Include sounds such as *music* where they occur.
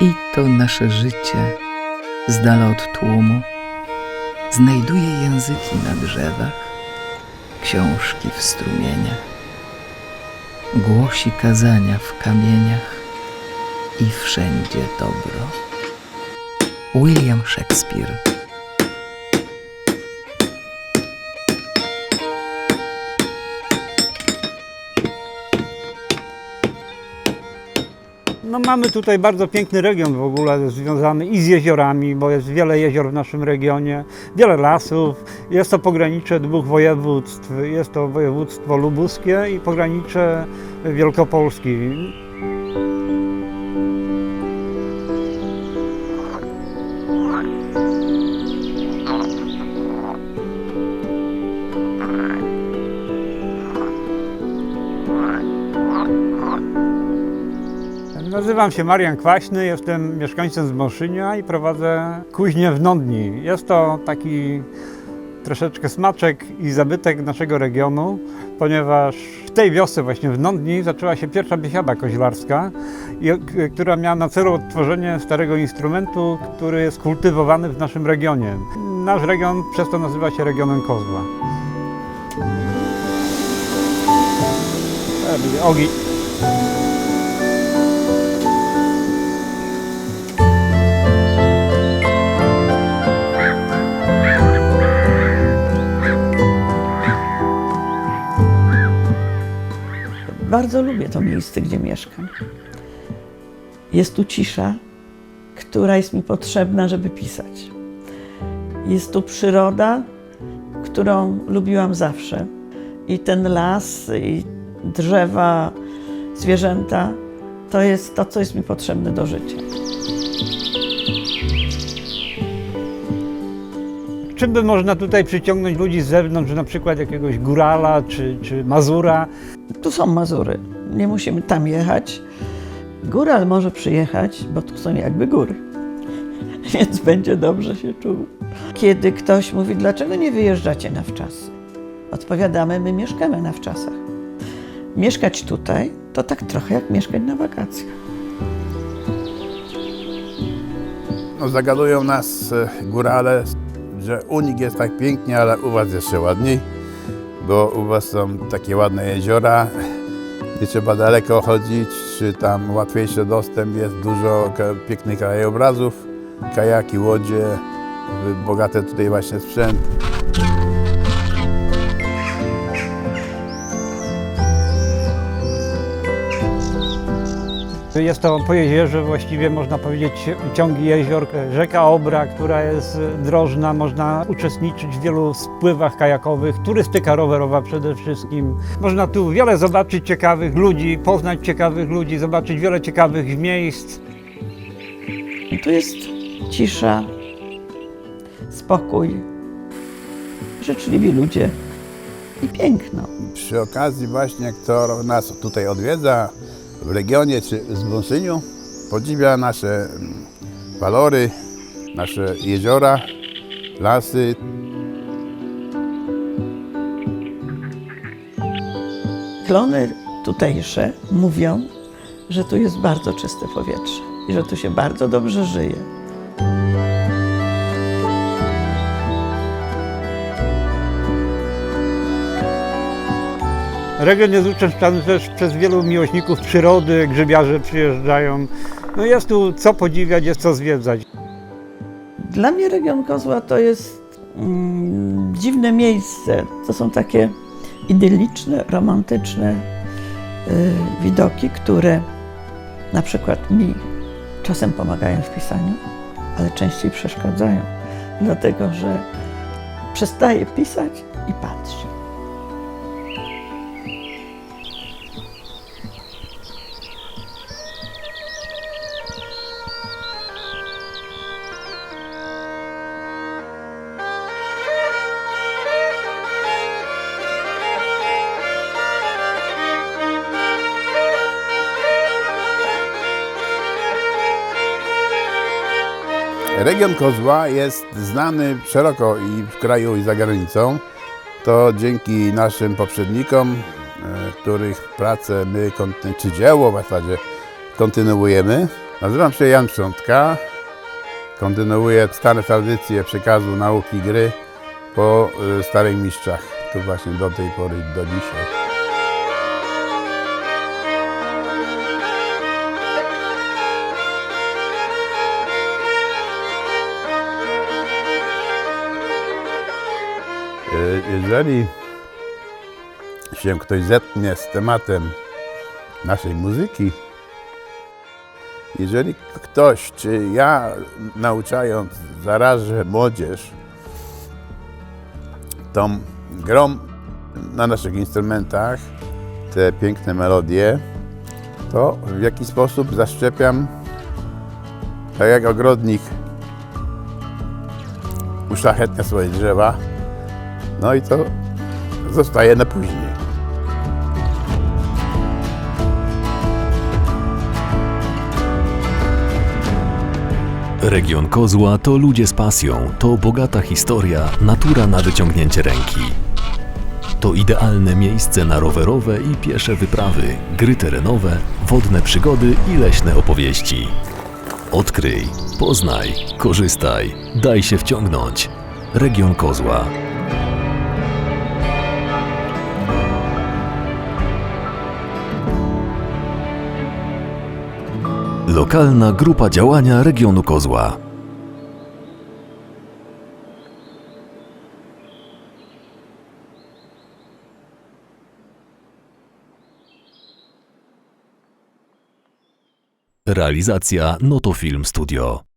I to nasze życie, z dala od tłumu, znajduje języki na drzewach, książki w strumieniach, głosi kazania w kamieniach i wszędzie dobro. William Shakespeare No mamy tutaj bardzo piękny region w ogóle związany i z jeziorami, bo jest wiele jezior w naszym regionie, wiele lasów. Jest to pogranicze dwóch województw. Jest to województwo lubuskie i pogranicze Wielkopolski. Nazywam się Marian Kwaśny, jestem mieszkańcem z Moszynia i prowadzę kuźnię w Nądni. Jest to taki troszeczkę smaczek i zabytek naszego regionu, ponieważ w tej wiosce właśnie w Nądni zaczęła się pierwsza biesiada koźlarska, i- która miała na celu odtworzenie starego instrumentu, który jest kultywowany w naszym regionie. Nasz region przez to nazywa się regionem Kozła. E, Bardzo lubię to miejsce, gdzie mieszkam. Jest tu cisza, która jest mi potrzebna, żeby pisać. Jest tu przyroda, którą lubiłam zawsze. I ten las, i drzewa, zwierzęta to jest to, co jest mi potrzebne do życia. Czym by można tutaj przyciągnąć ludzi z zewnątrz, na przykład jakiegoś górala czy, czy mazura? Tu są Mazury, nie musimy tam jechać. Góral może przyjechać, bo tu są jakby góry, *laughs* więc będzie dobrze się czuł. Kiedy ktoś mówi, dlaczego nie wyjeżdżacie na wczasy? Odpowiadamy, my mieszkamy na wczasach. Mieszkać tutaj to tak trochę jak mieszkać na wakacjach. No, zagadują nas e, górale, że u nich jest tak pięknie, ale u was jeszcze ładniej, bo u was są takie ładne jeziora, nie trzeba daleko chodzić, czy tam łatwiejszy dostęp, jest dużo pięknych krajobrazów, kajaki, łodzie, y, bogate tutaj właśnie sprzęt. Jest to po jeziorze właściwie można powiedzieć ciągi jezior, rzeka Obra, która jest drożna, można uczestniczyć w wielu spływach kajakowych, turystyka rowerowa przede wszystkim. Można tu wiele zobaczyć ciekawych ludzi, poznać ciekawych ludzi, zobaczyć wiele ciekawych miejsc. Tu jest cisza, spokój, życzliwi ludzie i piękno. Przy okazji właśnie, kto nas tutaj odwiedza w regionie czy w Moszyniu, podziwia nasze mm, walory, nasze jeziora, lasy. Klony tutejsze mówią, że tu jest bardzo czyste powietrze i że tu się bardzo dobrze żyje. Region jest uczęszczany też przez wielu miłośników przyrody, grzybiarze przyjeżdżają. No jest tu co podziwiać, jest co zwiedzać. Dla mnie region Kozła to jest mm, dziwne miejsce. To są takie idyliczne, romantyczne y, widoki, które na przykład mi czasem pomagają w pisaniu, ale częściej przeszkadzają, dlatego że przestaję pisać i patrzę. Region Kozła jest znany szeroko i w kraju, i za granicą. To dzięki naszym poprzednikom, e, których pracę my, czy dzieło w zasadzie kontynuujemy. Nazywam się Jan Przątka. Kontynuuję stare tradycje przekazu nauki gry po y, starych mistrzach. To właśnie do tej pory, do dzisiaj. Jeżeli się ktoś zetnie z tematem naszej muzyki, jeżeli ktoś, czy ja nauczając zarażę młodzież tą grą na naszych instrumentach, te piękne melodie, to w jakiś sposób zaszczepiam, tak jak ogrodnik uszlachetnia swoje drzewa, no i to zostaje na później. Region Kozła to ludzie z pasją, to bogata historia, natura na wyciągnięcie ręki. To idealne miejsce na rowerowe i piesze wyprawy, gry terenowe, wodne przygody i leśne opowieści. Odkryj, poznaj, korzystaj, daj się wciągnąć. Region Kozła. Lokalna grupa działania regionu Kozła. Realizacja Notofilm Studio.